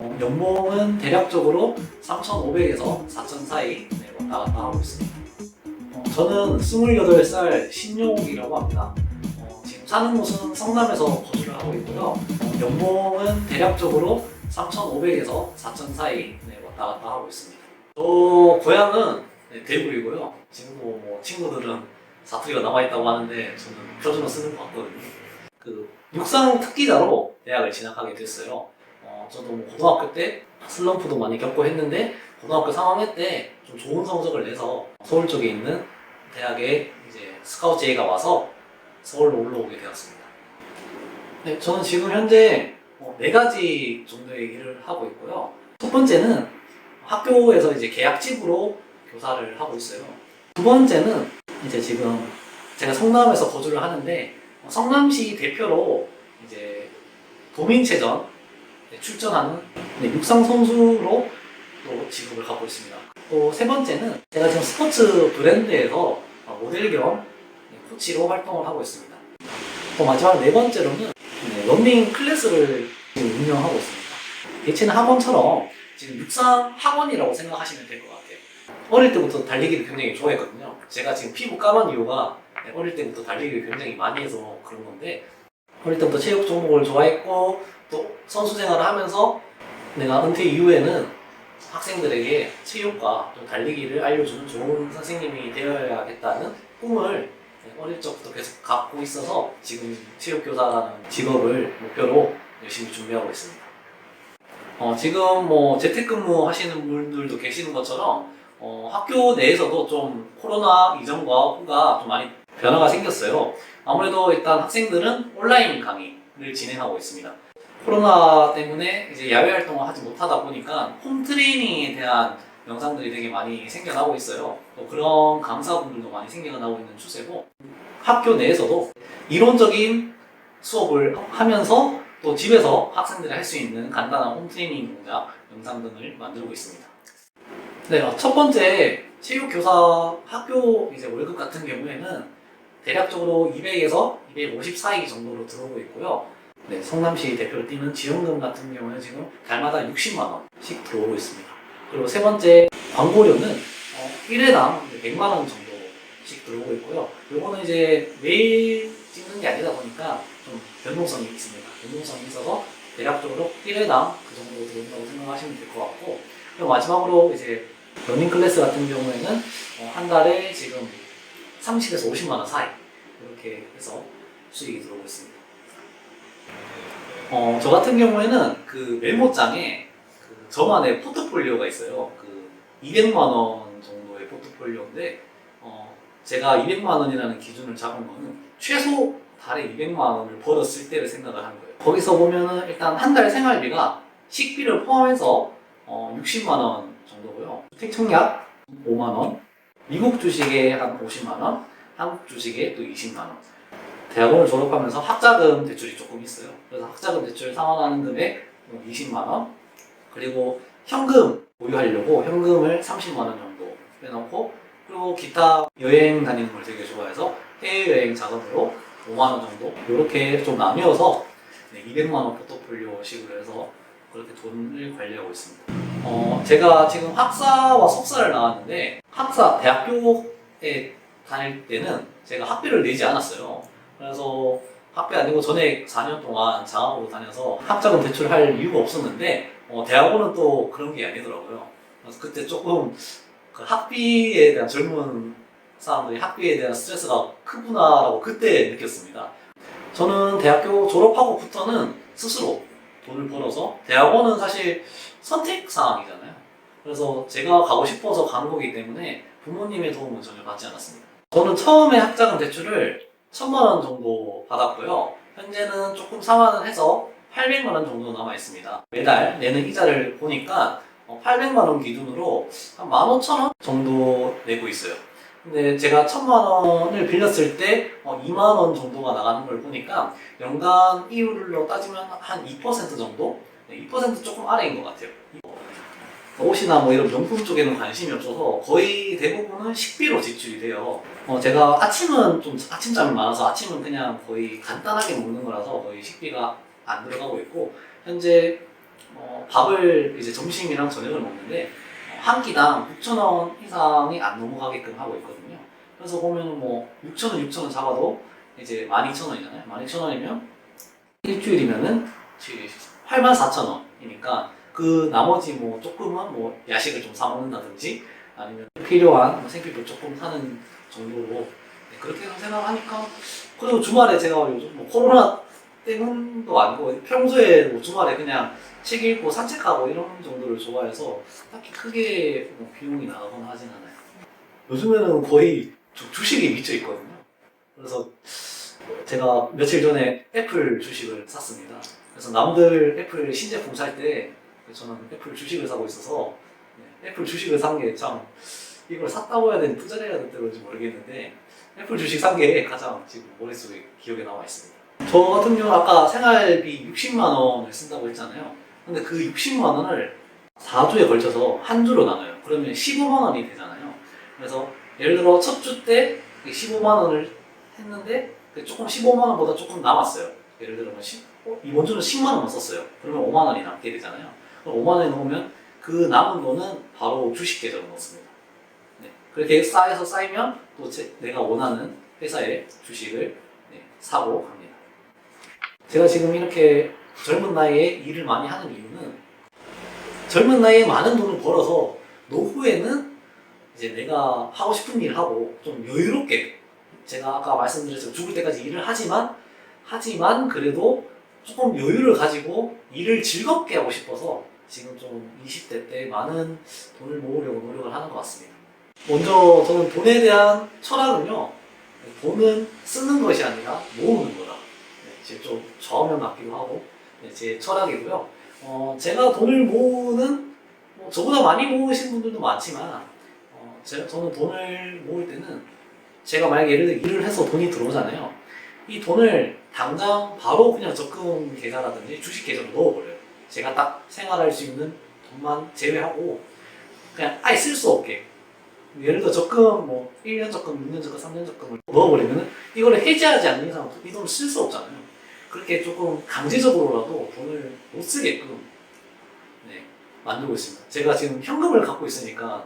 어, 연봉은 대략적으로 3,500에서 4,000 사이 네, 왔다 갔다 하고 있습니다. 어, 저는 28살 신용이라고 합니다. 어, 지금 사는 곳은 성남에서 거주를 하고 있고요. 어, 연봉은 대략적으로 3,500에서 4,000 사이 네, 왔다 갔다 하고 있습니다. 저 고향은 네, 대구이고요. 지금 뭐, 뭐 친구들은 사투리가 남아있다고 하는데 저는 표준어 쓰는 것 같거든요. 그 육상 특기자로 대학을 진학하게 됐어요. 어, 저도 뭐 고등학교 때 슬럼프도 많이 겪고 했는데 고등학교 3학년 때 좀 좋은 성적을 내서 서울 쪽에 있는 대학에 이제 스카우트 제의가 와서 서울로 올라오게 되었습니다. 네, 저는 지금 현재 어, 네 가지 정도의 일을 하고 있고요. 첫 번째는 학교에서 이제 계약직으로 교사를 하고 있어요. 두 번째는 이제 지금 제가 성남에서 거주를 하는데 어, 성남시 대표로 이제 도민체전 네, 출전하는 네, 육상 선수로 또 직업을 갖고 있습니다. 또 세 번째는 제가 지금 스포츠 브랜드에서 어, 모델 겸 네, 코치로 활동을 하고 있습니다. 또 마지막 네 번째로는 네, 런닝 클래스를 운영하고 있습니다. 예체능 학원처럼 지금 육상 학원이라고 생각하시면 될 것 같아요. 어릴 때부터 달리기를 굉장히 좋아했거든요. 제가 지금 피부 까만 이유가 네, 어릴 때부터 달리기를 굉장히 많이 해서 그런 건데 어릴 때부터 체육 종목을 좋아했고 또 선수 생활을 하면서 내가 은퇴 이후에는 학생들에게 체육과 또 달리기를 알려주는 좋은 선생님이 되어야겠다는 꿈을 네, 어릴 적부터 계속 갖고 있어서 지금 체육교사라는 직업을 목표로 열심히 준비하고 있습니다. 어, 지금 뭐 재택근무 하시는 분들도 계시는 것처럼 어, 학교 내에서도 좀 코로나 이전과 후가 좀 많이 변화가 생겼어요. 아무래도 일단 학생들은 온라인 강의를 진행하고 있습니다. 코로나 때문에 이제 야외 활동을 하지 못하다 보니까 홈 트레이닝에 대한 영상들이 되게 많이 생겨나고 있어요. 또 그런 강사분들도 많이 생겨나고 있는 추세고 학교 내에서도 이론적인 수업을 하면서 또 집에서 학생들이 할 수 있는 간단한 홈 트레이닝 동작 영상 등을 만들고 있습니다. 네, 어, 첫 번째 체육 교사 학교 이제 월급 같은 경우에는 대략적으로 200에서 250 사이 정도로 들어오고 있고요. 네, 성남시 대표를 뛰는 지원금 같은 경우는 지금 달마다 60만 원씩 들어오고 있습니다. 그리고 세 번째 광고료는 어, 1회당 100만 원 정도씩 들어오고 있고요. 요거는 이제 매일 찍는 게 아니다 보니까 좀 변동성이 있습니다. 변동성이 있어서 대략적으로 1회당 그 정도 들어온다고 생각하시면 될 것 같고 그리고 마지막으로 이제 러닝 클래스 같은 경우에는 어, 한 달에 지금 30에서 50만 원 사이 이렇게 해서 수익이 들어오고 있습니다. 어, 저 같은 경우에는 그 메모장에 그 저만의 포트폴리오가 있어요. 그 200만 원 정도의 포트폴리오인데 어, 제가 200만 원이라는 기준을 잡은 거는 최소 달에 200만 원을 벌었을 때를 생각을 한 거예요. 거기서 보면은 일단 한 달 생활비가 식비를 포함해서 어, 60만 원 정도고요. 주택 청약 5만 원, 미국 주식에 한 50만 원, 한국 주식에 또 20만 원. 대학원을 졸업하면서 학자금 대출이 조금 있어요. 그래서 학자금 대출 상환하는 금액 20만 원, 그리고 현금 보유하려고 현금을 30만 원 정도 빼놓고 그리고 기타 여행 다니는 걸 되게 좋아해서 해외여행 자금으로 5만 원 정도 이렇게 좀 나뉘어서 네, 200만 원 포트폴리오 식으로 해서 그렇게 돈을 관리하고 있습니다. 어, 제가 지금 학사와 석사를 나왔는데 학사 대학교에 다닐 때는 제가 학비를 내지 않았어요. 그래서 학비 아니고 전에 4년 동안 장학으로 다녀서 학자금 대출할 이유가 없었는데 어, 대학원은 또 그런 게 아니더라고요. 그래서 그때 조금 그 학비에 대한 젊은 사람들이 학비에 대한 스트레스가 크구나라고 그때 느꼈습니다. 저는 대학교 졸업하고부터는 스스로 돈을 벌어서 대학원은 사실 선택 사항이잖아요. 그래서 제가 가고 싶어서 가는 거기 때문에 부모님의 도움은 전혀 받지 않았습니다. 저는 처음에 학자금 대출을 천만 원 정도 받았고요. 현재는 조금 상환을 해서 800만 원 정도 남아 있습니다. 매달 내는 이자를 보니까 800만 원 기준으로 한 15,000원 정도 내고 있어요. 근데 제가 1,000만 원을 빌렸을 때 2만 원 정도가 나가는 걸 보니까 연간 이율로 따지면 한 2% 정도? 네, 2% 조금 아래인 것 같아요. 옷이나 뭐 이런 명품 쪽에는 관심이 없어서 거의 대부분은 식비로 지출이 돼요. 어, 제가 아침은 좀 아침잠이 많아서 아침은 그냥 거의 간단하게 먹는 거라서 거의 식비가 안 들어가고 있고 현재 어, 밥을 이제 점심이랑 저녁을 먹는데 어, 한 끼당 6,000원 이상이 안 넘어가게끔 하고 있거든요. 그래서 보면 뭐 6,000원, 6,000원 잡아도 이제 12,000원이잖아요. 12,000원이면 일주일이면은 84,000원이니까 그 나머지 뭐 조금은 뭐 야식을 좀 사 먹는다든지 아니면 필요한 뭐 생필품 조금 사는 정도로 네, 그렇게 생각하니까 그리고 주말에 제가 요즘 뭐 코로나 때문도 아니고 평소에 뭐 주말에 그냥 책 읽고 산책하고 이런 정도를 좋아해서 딱히 크게 뭐 비용이 나가거나 하진 않아요. 요즘에는 거의 저 주식에 미쳐 있거든요. 그래서 제가 며칠 전에 애플 주식을 샀습니다. 그래서 남들 애플 신제품 살 때 저는 애플 주식을 사고 있어서 네, 애플 주식을 산 게 참 이걸 샀다고 해야 되는지 투자를 해야 될지 모르겠는데 애플 주식 산 게 가장 지금 머릿속에 기억에 남아 있습니다. 저 같은 경우는 아까 생활비 60만 원을 쓴다고 했잖아요. 근데 그 60만 원을 4주에 걸쳐서 한 주로 나눠요. 그러면 15만 원이 되잖아요. 그래서 예를 들어 첫 주 때 15만 원을 했는데 그 조금 15만 원보다 조금 남았어요. 예를 들면 10, 어, 이번 주는 10만 원만 썼어요. 그러면 5만 원이 남게 되잖아요. 그럼 5만 원이 넘으면 그 남은 돈은 바로 주식 계좌로 넣습니다. 네. 그렇게 쌓여서 쌓이면 또 제, 내가 원하는 회사의 주식을 네, 사고 합니다. 제가 지금 이렇게 젊은 나이에 일을 많이 하는 이유는 젊은 나이에 많은 돈을 벌어서 노후에는 이제 내가 하고 싶은 일을 하고 좀 여유롭게 제가 아까 말씀드렸지만 죽을 때까지 일을 하지만 하지만 그래도 조금 여유를 가지고 일을 즐겁게 하고 싶어서 지금 좀 20대 때 많은 돈을 모으려고 노력을 하는 것 같습니다. 먼저 저는 돈에 대한 철학은요. 돈은 쓰는 것이 아니라 모으는 거다. 네, 지금 좀 저하면 같기도 하고 네, 제 철학이고요. 어, 제가 돈을 모으는 뭐 저보다 많이 모으신 분들도 많지만 어, 제가 저는 돈을 모을 때는 제가 만약에 예를 들어 일을 해서 돈이 들어오잖아요. 이 돈을 당장 바로 그냥 적금 계좌라든지 주식 계좌로 넣어버려요. 제가 딱 생활할 수 있는 돈만 제외하고 그냥 아예 쓸 수 없게 예를 들어 적금 뭐 1년 적금, 6년 적금, 3년 적금을 넣어버리면 이거를 해지하지 않는 이상 이 돈을 쓸 수 없잖아요. 그렇게 조금 강제적으로라도 돈을 못 쓰게끔 네, 만들고 있습니다. 제가 지금 현금을 갖고 있으니까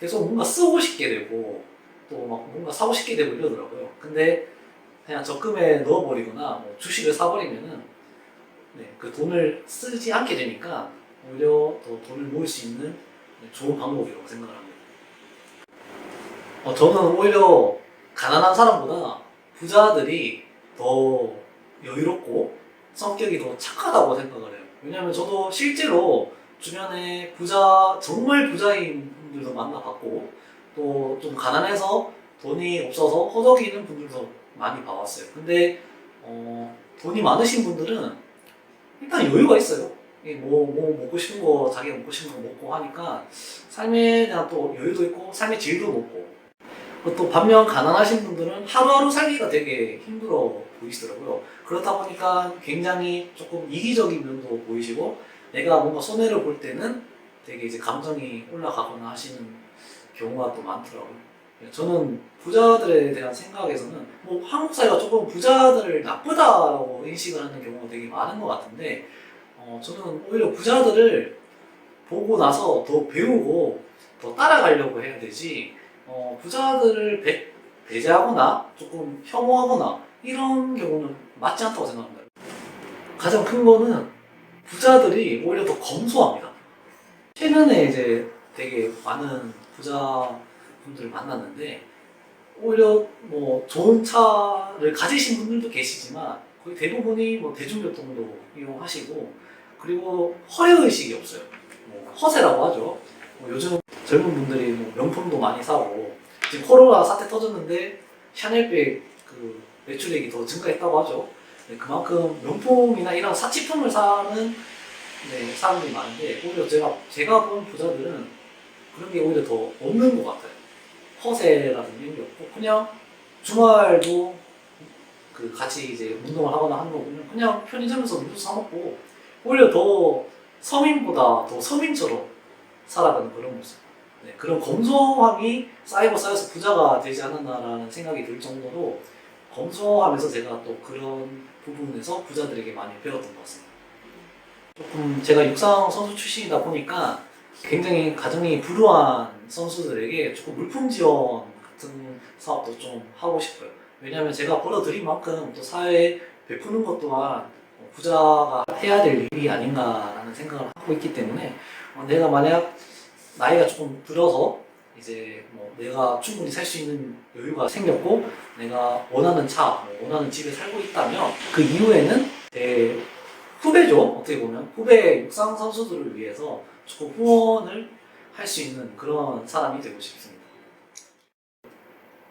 계속 뭔가 쓰고 싶게 되고 또 막 뭔가 사고 싶게 되고 이러더라고요. 근데 그냥 적금에 넣어버리거나 뭐 주식을 사버리면은 네, 그 돈을 쓰지 않게 되니까 오히려 더 돈을 모을 수 있는 네, 좋은 방법이라고 생각을 합니다. 어, 저는 오히려 가난한 사람보다 부자들이 더 여유롭고 성격이 더 착하다고 생각을 해요. 왜냐면 저도 실제로 주변에 부자, 정말 부자인 분들도 만나봤고 또 좀 가난해서 돈이 없어서 허덕이는 분들도 많이 봐왔어요. 근데 어, 돈이 많으신 분들은 일단 여유가 있어요. 이 뭐, 뭐 먹고 싶은 거 자기가 먹고 싶은 거 먹고 하니까 삶에 대한 또 여유도 있고 삶의 질도 높고 또 반면 가난하신 분들은 하루하루 살기가 되게 힘들어 보이시더라고요. 그렇다 보니까 굉장히 조금 이기적인 면도 보이시고 내가 뭔가 손해를 볼 때는 되게 이제 감정이 올라가거나 하시는 경우가 또 많더라고요. 저는 부자들에 대한 생각에서는 뭐 한국 사회가 조금 부자들을 나쁘다고 인식을 하는 경우가 되게 많은 것 같은데 어, 저는 오히려 부자들을 보고 나서 더 배우고 더 따라가려고 해야 되지 어, 부자들을 배, 배제하거나 조금 혐오하거나 이런 경우는 맞지 않다고 생각합니다. 가장 큰 거는 부자들이 오히려 더 검소합니다. 최근에 이제 되게 많은 부자 분들을 만났는데 오히려 뭐 좋은 차를 가지신 분들도 계시지만 거의 대부분이 뭐 대중교통도 이용하시고 그리고 허례의식이 없어요. 뭐 허세라고 하죠. 뭐 요즘 젊은 분들이 뭐 명품도 많이 사고 지금 코로나 사태 터졌는데 샤넬백 그 매출액이 더 증가했다고 하죠. 네, 그만큼 명품이나 이런 사치품을 사는 네, 사람들이 많은데 오히려 제가 제가 본 부자들은 그런 게 오히려 더 없는 것 같아요. 허세라든지 이런 게 없고 그냥 주말도 그 같이 이제 운동을 하거나 하는 거 보면 그냥 편의점에서 음료수 사 먹고 오히려 더 서민보다 더 서민처럼 살아가는 그런 모습. 네, 그런 검소함이 쌓이고 쌓여서 부자가 되지 않았나라는 생각이 들 정도로 검소하면서 제가 또 그런 부분에서 부자들에게 많이 배웠던 것 같습니다. 조금 제가 육상 선수 출신이다 보니까 굉장히 가정이 불우한 선수들에게 조금 물품 지원 같은 사업도 좀 하고 싶어요. 왜냐하면 제가 벌어들인 만큼 또 사회에 베푸는 것 또한 어, 부자가 해야 될 일이 아닌가라는 생각을 하고 있기 때문에 어, 내가 만약 나이가 조금 들어서 이제 뭐 내가 충분히 살 수 있는 여유가 생겼고 내가 원하는 차, 뭐 원하는 집에 살고 있다면 그 이후에는 제 후배죠 어떻게 보면 후배 육상 선수들을 위해서 후원을 할 수 있는 그런 사람이 되고 싶습니다.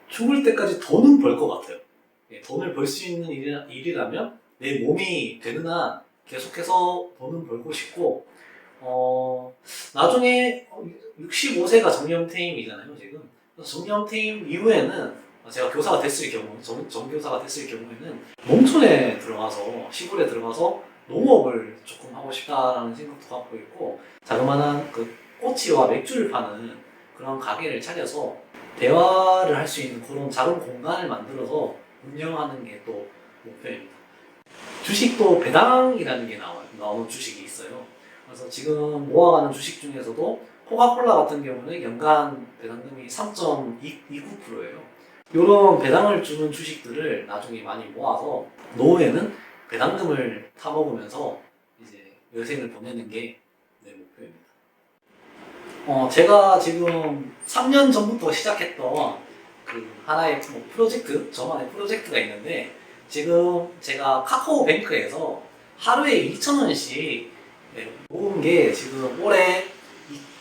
죽을 때까지 돈은 벌 것 같아요. 예, 돈을 벌 수 있는 일이라, 일이라 면 내 몸이 되는 한 계속해서 돈은 벌고 싶고 어, 나중에 65세가 정년퇴임이잖아요 지금 정년퇴임 이후에는 제가 교사가 됐을 경우 정, 정교사가 됐을 경우에는 농촌에 들어가서 시골에 들어가서 농업을 조금 하고 싶다라는 생각도 갖고 있고 자그마한 그 꼬치와 맥주를 파는 그런 가게를 차려서 대화를 할 수 있는 그런 작은 공간을 만들어서 운영하는 게 또 목표입니다. 주식도 배당이라는 게 나와요. 나오는 주식이 있어요. 그래서 지금 모아가는 주식 중에서도 코카콜라 같은 경우는 연간 배당금이 3.29%예요. 이런 배당을 주는 주식들을 나중에 많이 모아서 노후에는 배당금을 타먹으면서 이제 여생을 보내는 게 내 목표입니다. 어, 제가 지금 3년 전부터 시작했던 그 하나의 뭐 프로젝트, 저만의 프로젝트가 있는데 지금 제가 카카오뱅크에서 하루에 2,000원씩 모은 게 지금 올해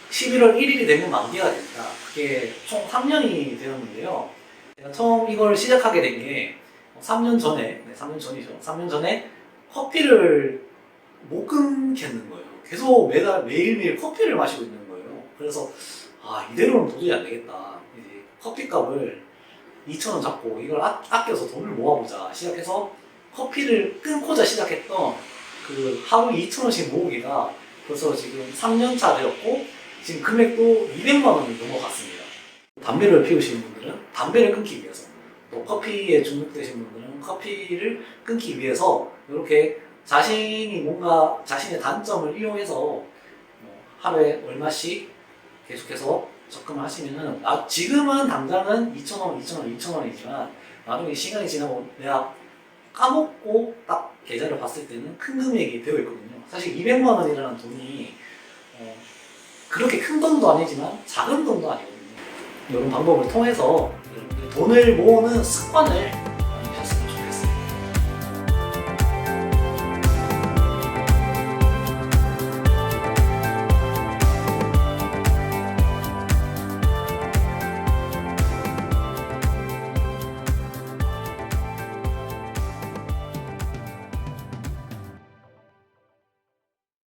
11월 1일이 되면 만기가 됩니다. 그게 총 3년이 되었는데요. 제가 처음 이걸 시작하게 된 게 3년 전에, 네, 3년 전이죠. 3년 전에 커피를 못 끊겠는 거예요. 계속 매달 매일매일 커피를 마시고 있는 거예요. 그래서 아 이대로는 도저히 안 되겠다. 이제 커피값을 2,000원 잡고 이걸 아, 아껴서 돈을 모아보자 시작해서 커피를 끊고자 시작했던 그 하루 2,000원씩 모으기가 벌써 지금 3년 차 되었고 지금 금액도 200만 원이 넘어갔습니다. 담배를 피우시는 분들은 담배를 끊기 위해서 또 커피에 중독되신 분들은 커피를 끊기 위해서 이렇게 자신이 뭔가 자신의 단점을 이용해서 뭐 하루에 얼마씩 계속해서 적금을 하시면은 아, 지금은 당장은 2,000원, 2,000원, 2,000원이지만 나중에 시간이 지나고 내가 까먹고 딱 계좌를 봤을 때는 큰 금액이 되어 있거든요. 사실 200만 원이라는 돈이 어, 그렇게 큰 돈도 아니지만 작은 돈도 아니거든요. 이런 방법을 통해서 돈을 모으는 습관을